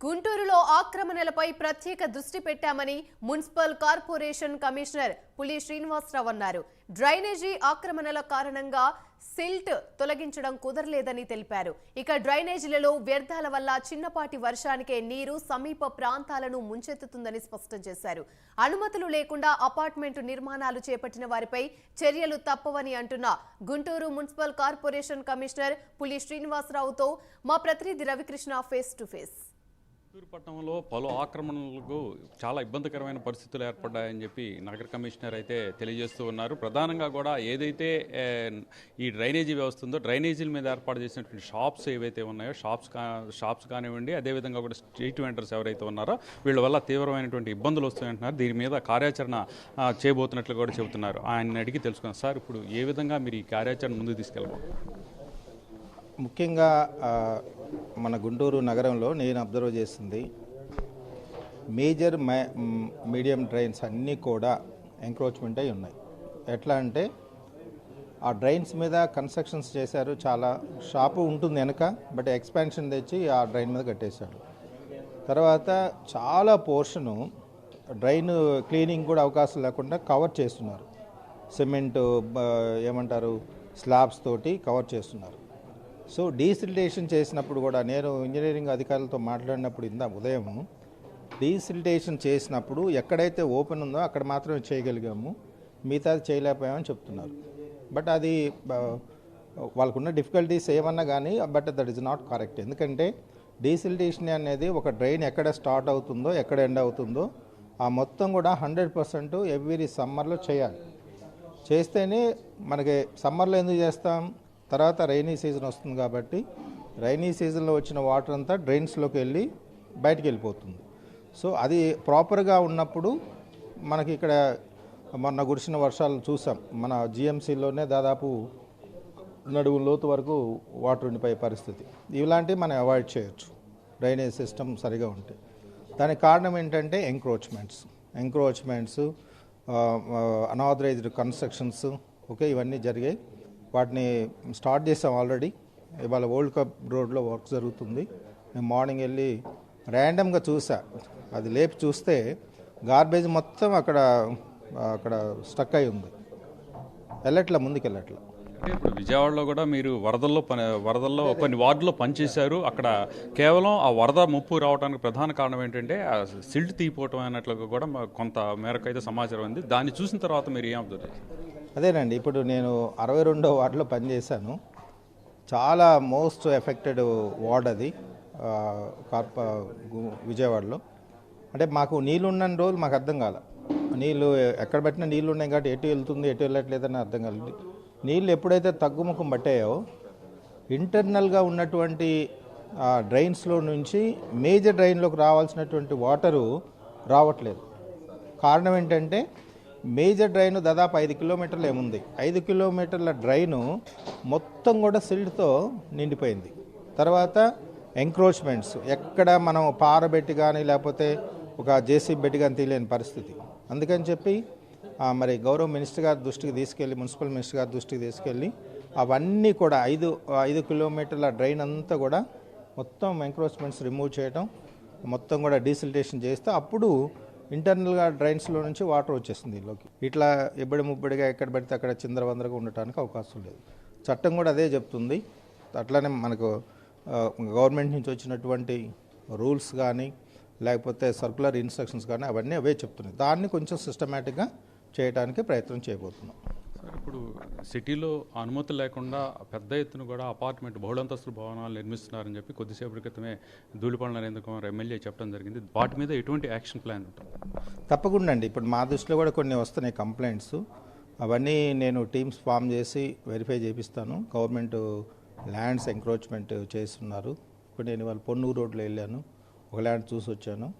గుంటూరులో ఆక్రమణలపై ప్రత్యేక దృష్టి పెట్టామని మున్సిపల్ కార్పొరేషన్ కమిషనర్ పులి శ్రీనివాసరావు అన్నారు. డ్రైనేజీ ఆక్రమణల కారణంగా సిల్ట్ తొలగించడం కుదరలేదని తెలిపారు. ఇక డ్రైనేజీలలో వ్యర్థాల వల్ల చిన్నపాటి వర్షానికే నీరు సమీప ప్రాంతాలను ముంచెత్తుతుందని స్పష్టం చేశారు. అనుమతులు లేకుండా అపార్ట్మెంటు నిర్మాణాలు చేపట్టిన వారిపై చర్యలు తప్పవని అంటున్న గుంటూరు మున్సిపల్ కార్పొరేషన్ కమిషనర్ పులి శ్రీనివాసరావుతో మా ప్రతినిధి రవికృష్ణ ఫేస్ టు ఫేస్. పట్టణంలో పలు ఆక్రమణలకు చాలా ఇబ్బందికరమైన పరిస్థితులు ఏర్పడ్డాయని చెప్పి నగర కమిషనర్ అయితే తెలియజేస్తూ ఉన్నారు. ప్రధానంగా కూడా ఏదైతే ఈ డ్రైనేజీ వ్యవస్థ ఉందో డ్రైనేజీల మీద ఏర్పాటు చేసినటువంటి షాప్స్ ఏవైతే ఉన్నాయో షాప్స్ కా షాప్స్ కానివ్వండి అదేవిధంగా కూడా స్ట్రీట్ వెండర్స్ ఎవరైతే ఉన్నారో వీళ్ళ వల్ల తీవ్రమైనటువంటి ఇబ్బందులు వస్తున్నాయంటున్నారు. దీని మీద కార్యాచరణ చేయబోతున్నట్లు కూడా చెబుతున్నారు. ఆయన అడిగి తెలుసుకున్నాం సార్ ఇప్పుడు ఏ విధంగా మీరు ఈ కార్యాచరణ ముందుకు తీసుకెళ్ళబోతున్నారు? ముఖ్యంగా మన గుంటూరు నగరంలో నేను అబ్జర్వ్ చేసింది మేజర్ మీడియం డ్రైన్స్ అన్నీ కూడా ఎంక్రోచ్మెంట్ అయి ఉన్నాయి. ఎట్లా అంటే ఆ డ్రైన్స్ మీద కన్స్ట్రక్షన్స్ చేశారు చాలా షాపు ఉంటుంది వెనక బట్ ఎక్స్పాన్షన్ తెచ్చి ఆ డ్రైన్ మీద కట్టేశాడు తర్వాత చాలా పోర్షను డ్రైన్ క్లీనింగ్ కూడా అవకాశం లేకుండా కవర్ చేస్తున్నారు. సిమెంట్ ఏమంటారు స్లాబ్స్ తోటి కవర్ చేస్తున్నారు. సో డీసిల్టేషన్ చేసినప్పుడు కూడా నేను ఇంజనీరింగ్ అధికారులతో మాట్లాడినప్పుడు ఇందా ఉదయం డీసిల్టేషన్ చేసినప్పుడు ఎక్కడైతే ఓపెన్ ఉందో అక్కడ మాత్రమే చేయగలిగాము. మిగతాది చేయలేకపోయామని చెప్తున్నారు. బట్ అది వాళ్ళకున్న డిఫికల్టీస్ ఏమన్నా కానీ but that is not correct. ఎందుకంటే డీసిల్టేషన్ అనేది ఒక డ్రైన్ ఎక్కడ స్టార్ట్ అవుతుందో ఎక్కడ ఎండ్ అవుతుందో ఆ మొత్తం కూడా హండ్రెడ్ పర్సెంట్ ఎవ్రీ సమ్మర్లో చేయాలి. చేస్తేనే మనకి సమ్మర్లో ఎందుకు చేస్తాం? తర్వాత రైనీ సీజన్ వస్తుంది కాబట్టి రైనీ సీజన్లో వచ్చిన వాటర్ అంతా డ్రైన్స్లోకి వెళ్ళి బయటికి వెళ్ళిపోతుంది. సో అది ప్రాపర్గా ఉన్నప్పుడు మనకి ఇక్కడ మొన్న కురిసిన వర్షాలు చూసాం. మన జిఎంసీలోనే దాదాపు నడుము లోతు వరకు వాటర్ ఉండిపోయే పరిస్థితి. ఇలాంటివి మనం అవాయిడ్ చేయొచ్చు. డ్రైనేజ్ సిస్టమ్ సరిగా ఉంటే. దానికి కారణం ఏంటంటే encroachments encroachments unauthorised constructions okay ఇవన్నీ జరిగాయి. వాటిని స్టార్ట్ చేసాం ఆల్రెడీ. ఇవాళ వరల్డ్ కప్ రోడ్లో వర్క్ జరుగుతుంది. నేను మార్నింగ్ వెళ్ళి ర్యాండమ్గా చూసా. అది లేపి చూస్తే గార్బేజ్ మొత్తం అక్కడ అక్కడ స్టక్ అయి ఉంది. వెళ్ళట్లా ముందుకు వెళ్ళట్లా ఇప్పుడు విజయవాడలో కూడా మీరు వరదల్లో పని వరదల్లో కొన్ని వార్డులో పనిచేశారు. అక్కడ కేవలం ఆ వరద ముప్పు రావడానికి ప్రధాన కారణం ఏంటంటే ఆ సిల్ట్ తీపోవటం అన్నట్లుగా కూడా కొంత మేరకు అయితే సమాచారం ఉంది. దాన్ని చూసిన తర్వాత మీరు ఏం అబ్జర్వ్ చేశారు? అదేనండి ఇప్పుడు నేను అరవై రెండో వార్డులో పనిచేశాను. చాలా మోస్ట్ ఎఫెక్టెడ్ వార్డ్ అది కార్ప గు- విజయవాడలో. అంటే మాకు నీళ్ళు ఉన్న రోజులు మాకు అర్థం కాల. నీళ్ళు ఎక్కడ పెట్టినా నీళ్ళు ఉన్నాయి కాబట్టి ఎటు వెళ్తుంది ఎటు వెళ్ళట్లేదని అర్థం కాలేదు నీళ్ళు ఎప్పుడైతే తగ్గుముఖం పట్టాయో ఇంటర్నల్గా ఉన్నటువంటి డ్రైన్స్లో నుంచి మేజర్ డ్రైన్లోకి రావాల్సినటువంటి వాటరు రావట్లేదు. కారణం ఏంటంటే మేజర్ డ్రైన్ దాదాపు ఐదు కిలోమీటర్లు ఏముంది? ఐదు కిలోమీటర్ల డ్రైను మొత్తం కూడా సిల్ట్తో నిండిపోయింది. తర్వాత ఎంక్రోచ్మెంట్స్ ఎక్కడ మనం పారబెట్టి కానీ లేకపోతే ఒక జేసీ బెట్టి కానీ తీయలేని పరిస్థితి. అందుకని చెప్పి మరి గౌరవ మినిస్టర్ గారి దృష్టికి తీసుకెళ్ళి మున్సిపల్ మినిస్టర్ గారి దృష్టికి తీసుకెళ్ళి అవన్నీ కూడా ఐదు ఐదు కిలోమీటర్ల డ్రైన్ అంతా కూడా మొత్తం ఎంక్రోచ్మెంట్స్ రిమూవ్ చేయడం మొత్తం కూడా డీసిల్టేషన్ చేస్తే అప్పుడు ఇంటర్నల్గా డ్రైన్స్లో నుంచి వాటర్ వచ్చేస్తుంది దీనిలోకి ఇట్లా ఇబ్బడి ముబ్బడిగా ఎక్కడ పడితే అక్కడ చిందరవందరగా ఉండటానికి అవకాశం లేదు. చట్టం కూడా అదే చెప్తుంది. అట్లానే మనకు గవర్నమెంట్ నుంచి వచ్చినటువంటి రూల్స్ కానీ లేకపోతే సర్కులర్ ఇన్స్ట్రక్షన్స్ కానీ అవన్నీ అవే చెప్తున్నాయి. దాన్ని కొంచెం సిస్టమేటిక్గా చేయడానికి ప్రయత్నం చేయబోతున్నాం. సార్ ఇప్పుడు సిటీలో అనుమతి లేకుండా పెద్ద ఎత్తున కూడా అపార్ట్మెంట్ బహుళంతస్తుల భవనాలు నిర్మిస్తున్నారని చెప్పి కొద్దిసేపటి క్రితమే ధూళిపండ్ల నరేంద్ర కుమార్ ఎమ్మెల్యే చెప్పడం జరిగింది. వాటి మీద ఎటువంటి యాక్షన్ ప్లాన్ ఉంటుంది? తప్పకుండా అండి. ఇప్పుడు మా దృష్టిలో కూడా కొన్ని వస్తున్నాయి కంప్లైంట్స్. అవన్నీ నేను టీమ్స్ ఫామ్ చేసి వెరిఫై చేపిస్తాను. గవర్నమెంట్ ల్యాండ్స్ ఎంక్రోచ్మెంట్ చేస్తున్నారు. ఇప్పుడు నేను ఇవాళ పొన్నూరు రోడ్లో వెళ్ళాను. ఒక ల్యాండ్ చూసి వచ్చాను.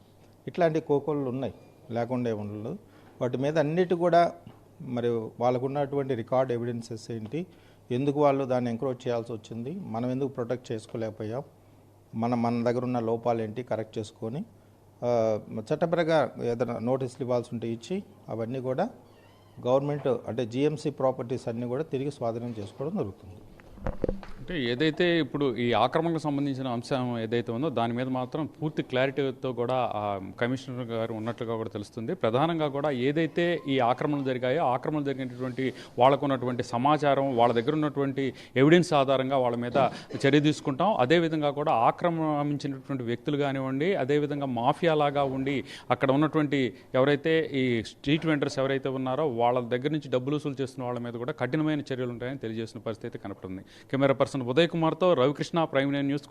ఇట్లాంటి కోకోళ్ళు ఉన్నాయి. లేకుండా ఏమి ఉండదు వాటి మీద అన్నిటి కూడా మరి వాళ్ళకు ఉన్నటువంటి రికార్డ్ ఎవిడెన్సెస్ ఏంటి? ఎందుకు వాళ్ళు దాన్ని ఎంక్రోచ్ చేయాల్సి వచ్చింది? మనం ఎందుకు ప్రొటెక్ట్ చేసుకోలేకపోయాం? మన మన దగ్గర ఉన్న లోపాలు ఏంటి? కరెక్ట్ చేసుకొని చట్టపరంగా ఏదైనా నోటీసులు ఇవ్వాల్సి ఉంటే ఇచ్చి అవన్నీ కూడా గవర్నమెంట్ అంటే జిఎంసీ ప్రాపర్టీస్ అన్నీ కూడా తిరిగి స్వాధీనం చేసుకోవడం జరుగుతుంది. అంటే ఏదైతే ఇప్పుడు ఈ ఆక్రమణకు సంబంధించిన అంశం ఏదైతే ఉందో దాని మీద మాత్రం పూర్తి క్లారిటీతో కూడా ఆ కమిషనర్ గారు ఉన్నట్లుగా కూడా తెలుస్తుంది. ప్రధానంగా కూడా ఏదైతే ఈ ఆక్రమణలు జరిగాయో ఆక్రమణలు జరిగినటువంటి వాళ్ళకు ఉన్నటువంటి సమాచారం వాళ్ళ దగ్గర ఉన్నటువంటి ఎవిడెన్స్ ఆధారంగా వాళ్ళ మీద చర్య తీసుకుంటాం. అదేవిధంగా కూడా ఆక్రమించినటువంటి వ్యక్తులు కానివ్వండి అదేవిధంగా మాఫియా లాగా ఉండి అక్కడ ఉన్నటువంటి ఎవరైతే ఈ స్ట్రీట్ వెండర్స్ ఎవరైతే ఉన్నారో వాళ్ళ దగ్గర నుంచి డబ్బులు వసూలు చేస్తున్న వాళ్ళ మీద కూడా కఠినమైన చర్యలు ఉంటాయని తెలియజేసిన పరిస్థితి కనపడుతుంది. కెమెరా పర్సన్ ఉదయ్ కుమార్తో Ravikrishna prime nine news Guntur.